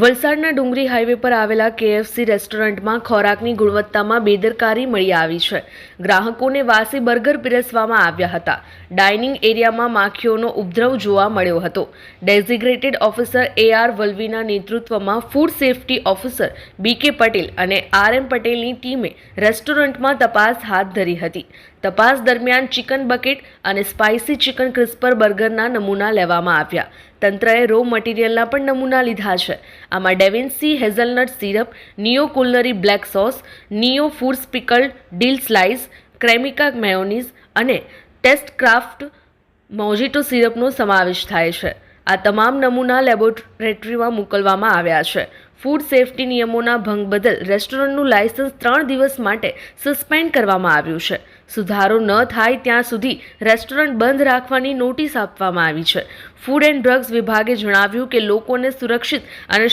વલસાડના ડુંગરી હાઈવે પર આવેલા કેએફસી રેસ્ટોરન્ટમાં ખોરાકની ગુણવત્તામાં બેદરકારી મળી આવી છે. ગ્રાહકોને વાસી બર્ગર પીરસવામાં આવ્યા હતા. ડાઇનિંગ એરિયામાં માખીઓનો ઉપદ્રવ જોવા મળ્યો હતો. ડેઝિગ્રેટેડ ઓફિસર એ આર વલ્વીના નેતૃત્વમાં ફૂડ સેફટી ઓફિસર બી કે પટેલ અને આર એમ પટેલની ટીમે રેસ્ટોરન્ટમાં તપાસ હાથ ધરી હતી. તપાસ દરમિયાન ચિકન બકેટ અને સ્પાઇસી ચિકન ક્રિસ્પર બર્ગરના નમૂના લેવામાં આવ્યા. તંત્રએ રો મટીરિયલના પણ નમૂના લીધા છે. આમાં DaVinci, hazelnut syrup, Neo culinary black sauce, Neo food સ્પીકલ deal slice, Cremica mayonnaise અને ટેસ્ટ ક્રાફ્ટ મોજીટો સિરપનો સમાવેશ થાય છે. આ તમામ નમૂના લેબોરેટરીમાં મોકલવામાં આવ્યા છે. ફૂડ સેફ્ટી નિયમોના ભંગ બદલ રેસ્ટોરન્ટનું લાયસન્સ ત્રણ દિવસ માટે સસ્પેન્ડ કરવામાં આવ્યું છે. સુધારો ન થાય ત્યાં સુધી રેસ્ટોરન્ટ બંધ રાખવાની નોટિસ આપવામાં આવી છે. ફૂડ એન્ડ ડ્રગ્સ વિભાગે જણાવ્યું કે લોકોને સુરક્ષિત અને